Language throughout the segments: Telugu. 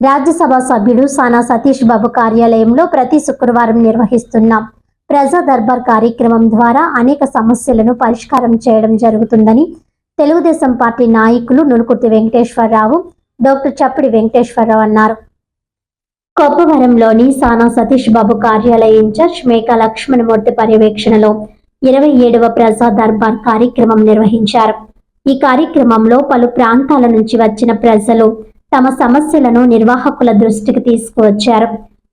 రాజ్యసభ సభ్యుడు సానా సతీష్ బాబు కార్యాలయంలో ప్రతి శుక్రవారం నిర్వహిస్తున్నాం ప్రజా దర్బార్ కార్యక్రమం ద్వారా అనేక సమస్యలను పరిష్కారం చేయడం జరుగుతుందని తెలుగుదేశం పార్టీ నాయకులు నునుకుర్తి వెంకటేశ్వరరావు డాక్టర్ చప్పిడి వెంకటేశ్వరరావు అన్నారు. కొప్పవరంలోని సానా సతీష్ బాబు కార్యాలయ ఇన్ఛార్జ్ మేకా లక్ష్మణమూర్తి పర్యవేక్షణలో ఇరవై ఏడవ ప్రజా దర్బార్ కార్యక్రమం నిర్వహించారు. ఈ కార్యక్రమంలో పలు ప్రాంతాల నుంచి వచ్చిన ప్రజలు తమ సమస్యలను నిర్వాహకుల దృష్టికి తీసుకువచ్చారు.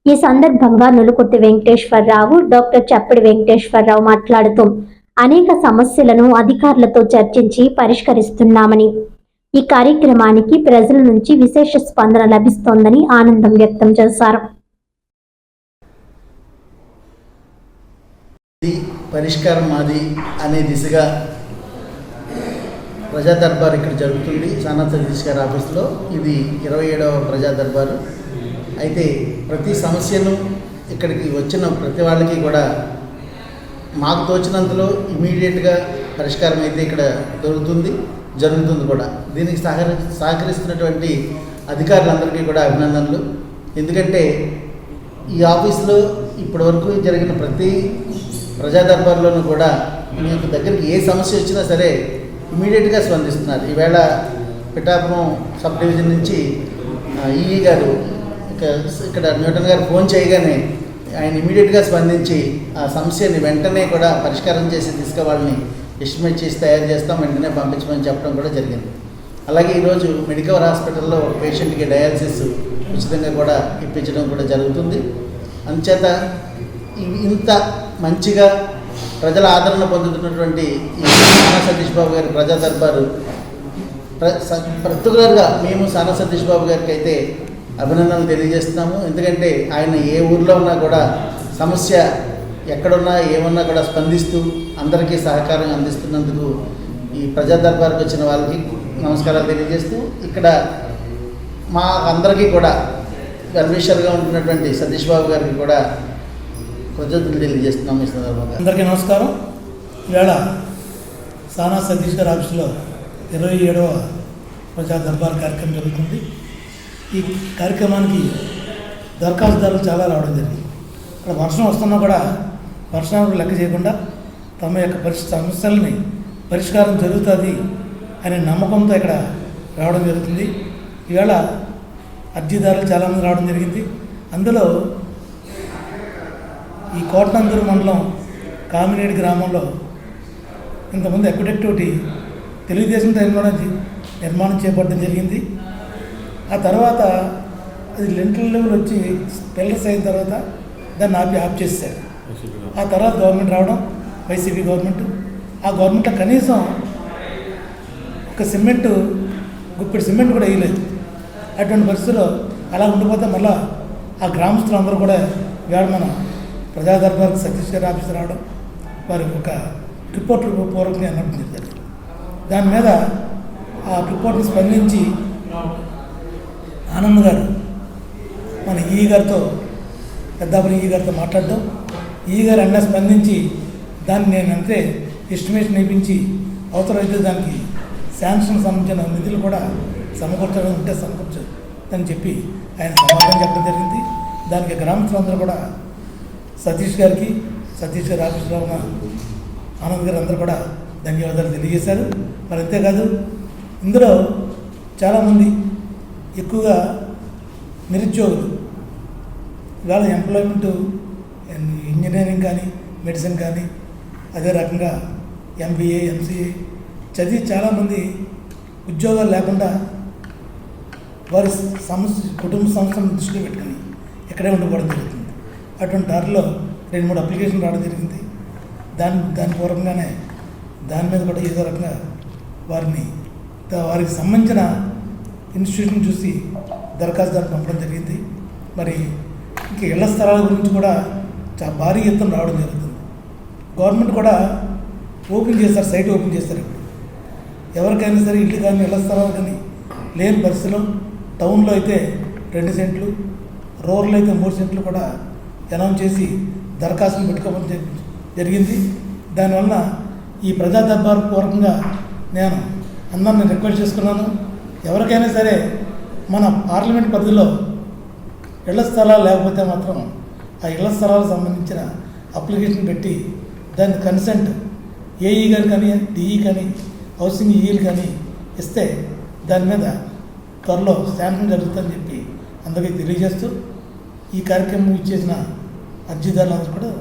ఈ సందర్భంగా నులుకుర్తి వెంకటేశ్వరరావు డాక్టర్ చప్పిడి వెంకటేశ్వరరావు మాట్లాడుతూ అనేక సమస్యలను అధికారులతో చర్చించి పరిష్కరిస్తున్నామని ఈ కార్యక్రమానికి ప్రజల నుంచి విశేష స్పందన లభిస్తోందని ఆనందం వ్యక్తం చేశారు. పరిష్కారం మాది అనే దిశగా ప్రజా దర్బార్ ఇక్కడ జరుగుతుంది. సానా సతీష్ గారి ఆఫీస్లో. ఇది ఇరవై ఏడవ ప్రజా దర్బారు అయితే ప్రతి సమస్యను ఇక్కడికి వచ్చిన ప్రతి వాళ్ళకి కూడా మాకు తోచినంతలో ఇమీడియట్గా పరిష్కారం అయితే ఇక్కడ దొరుకుతుంది జరుగుతుంది కూడా. దీనికి సహకరి సహకరిస్తున్నటువంటి అధికారులందరికీ కూడా అభినందనలు. ఎందుకంటే ఈ ఆఫీస్లో ఇప్పటివరకు జరిగిన ప్రతి ప్రజా దర్బార్లోనూ కూడా మీకు దగ్గరికి ఏ సమస్య వచ్చినా సరే ఇమీడియట్గా స్పందిస్తున్నారు. ఈవేళ పిఠాపురం సబ్ డివిజన్ నుంచి ఈఈ గారు ఇక్కడ న్యూటన్ గారు ఫోన్ చేయగానే ఆయన ఇమీడియట్గా స్పందించి ఆ సమస్యని వెంటనే కూడా పరిష్కారం చేసి తీసుకువాళ్ళని ఎస్టిమేట్ చేసి తయారు చేస్తాం వెంటనే పంపించమని చెప్పడం కూడా జరిగింది. అలాగే ఈరోజు మెడికల్ హాస్పిటల్లో ఒక పేషెంట్కి డయాలసిస్ ఉచితంగా కూడా ఇప్పించడం కూడా జరుగుతుంది. అందుచేత ఇంత మంచిగా ప్రజల ఆదరణ పొందుతున్నటువంటి ఈ సానా సతీష్ బాబు గారి ప్రజా దర్బారు. ప్ర- స- పర్టికులర్గా మేము సానా సతీష్ బాబు గారికి అయితే అభినందనలు తెలియజేస్తున్నాము. ఎందుకంటే ఆయన ఏ ఊర్లో ఉన్నా కూడా సమస్య ఎక్కడున్నా ఏమన్నా కూడా స్పందిస్తూ అందరికీ సహకారం అందిస్తున్నందుకు ఈ ప్రజా దర్బార్కి వచ్చిన వాళ్ళకి నమస్కారాలు తెలియజేస్తూ ఇక్కడ మా అందరికీ కూడా వెల్విషర్గా ఉంటున్నటువంటి సతీష్ బాబు గారికి కూడా కృతజ్ఞతలు తెలియజేస్తున్నాము ఈ సందర్భంగా. అందరికీ నమస్కారం. ఈవేళ సానా సతీష్ గారి ఆఫీసులో ఇరవై ఏడవ ప్రజా దర్బార్ కార్యక్రమం జరుగుతుంది. ఈ కార్యక్రమానికి దరఖాస్తుదారులు చాలా రావడం జరిగింది. ఇక్కడ వర్షం వస్తున్నా కూడా వర్షాలు లెక్క చేయకుండా తమ యొక్క పరిస్థితి సమస్యల్ని పరిష్కారం జరుగుతుంది అనే నమ్మకంతో ఇక్కడ రావడం జరుగుతుంది. ఈవేళ అర్జీదారులు చాలామంది రావడం జరిగింది. అందులో ఈ కోటనందూరు మండలం కామినేడి గ్రామంలో ఇంతకుముందు ఎక్విడెక్ట్ ఒకటి తెలుగుదేశం నిర్మాణం చే- నిర్మాణం చేపట్టడం జరిగింది. ఆ తర్వాత అది లెంటర్ లెవెల్ వచ్చి పిల్లర్స్ అయిన తర్వాత దాన్ని ఆపి ఆఫ్ చేశారు ఆ తర్వాత గవర్నమెంట్ రావడం వైసీపీ గవర్నమెంట్. ఆ గవర్నమెంట్లో కనీసం ఒక సిమెంట్ గుప్పెడు సిమెంట్ కూడా వేయలేదు. అటువంటి పరిస్థితుల్లో అలా ఉండిపోతే మళ్ళా ఆ గ్రామస్తులు అందరూ కూడా ఇవాళ మన ప్రజాదర్బార్కి సతీష్ గారి ఆఫీస్ రావడం వారికి ఒక రిపోర్ట్ పూర్వకంగా అన్నట్టు జరిగింది దాని మీద ఆ రిపోర్ట్ని స్పందించి ఆనంద్ గారు మన ఈ గారితో పెద్దాపురం ఈ గారితో మాట్లాడడం. ఈ గారు అన్న స్పందించి దాన్ని నేను అంతే ఎస్టిమేషన్ ఇప్పించి అవసరమైతే దానికి శాంక్షన్ సంబంధించిన నిధులు కూడా సమకూర్చడం ఉంటే సమకూర్చు అని చెప్పి ఆయన సమాధానం చెప్పడం జరిగింది. దానికి గ్రామస్తులందరూ కూడా సతీష్ గారికి సతీష్ గారు ఆఫీసులో ఉన్న ఆనంద్ గారు అందరూ కూడా ధన్యవాదాలు తెలియజేశారు. మరి అంతేకాదు ఇందులో చాలామంది ఎక్కువగా నిరుద్యోగులు. ఇవాళ ఎంప్లాయ్మెంట్ ఇంజనీరింగ్ కానీ మెడిసిన్ కానీ అదే రకంగా ఎంబీఏ ఎంసీఏ చదివి చాలామంది ఉద్యోగాలు లేకుండా వారి సమస్య కుటుంబ సంస్థను దృష్టిలో పెట్టుకుని ఇక్కడే ఉండకూడదు జరుగుతుంది. అటువంటి దారిలో రెండు మూడు అప్లికేషన్ రావడం జరిగింది. దాని దాని పూర్వకంగానే దాని మీద కూడా ఏదో రకంగా వారిని వారికి సంబంధించిన ఇన్స్టిట్యూషన్ చూసి దరఖాస్తుదారు పంపడం జరిగింది. మరి ఇంకా ఇళ్ళ స్థలాల గురించి కూడా చాలా భారీ ఎత్తున రావడం జరుగుతుంది. గవర్నమెంట్ కూడా ఓపెన్ చేస్తారు సైట్ ఓపెన్ చేస్తారు ఇప్పుడు. ఎవరికైనా సరే ఇల్లు కానీ ఇళ్ళ స్థలాలు కానీ లేని పరిస్థితిలో టౌన్లో అయితే రెండు సెంట్లు రూరల్ అయితే మూడు సెంట్లు కూడా అనౌన్స్ చేసి దరఖాస్తులు పెట్టుకోవడం జరి- జరిగింది. దానివల్ల ఈ ప్రజా దర్బార్ పూర్వకంగా నేను అందరిని రిక్వెస్ట్ చేసుకున్నాను. ఎవరికైనా సరే మన పార్లమెంట్ పరిధిలో ఇళ్ళ స్థలాలు లేకపోతే మాత్రం ఆ ఇళ్ళ స్థలాలకు సంబంధించిన అప్లికేషన్ పెట్టి దాని కన్సెంట్ ఏఈ గారు కానీ డిఈ కానీ హౌసింగ్ ఈఈలు కానీ ఇస్తే దాని మీద త్వరలో శాంక్షన్ జరుగుతుందని చెప్పి అందరికీ తెలియజేస్తూ ఈ కార్యక్రమం ఇచ్చేసిన అర్జీదారులందరూ కూడా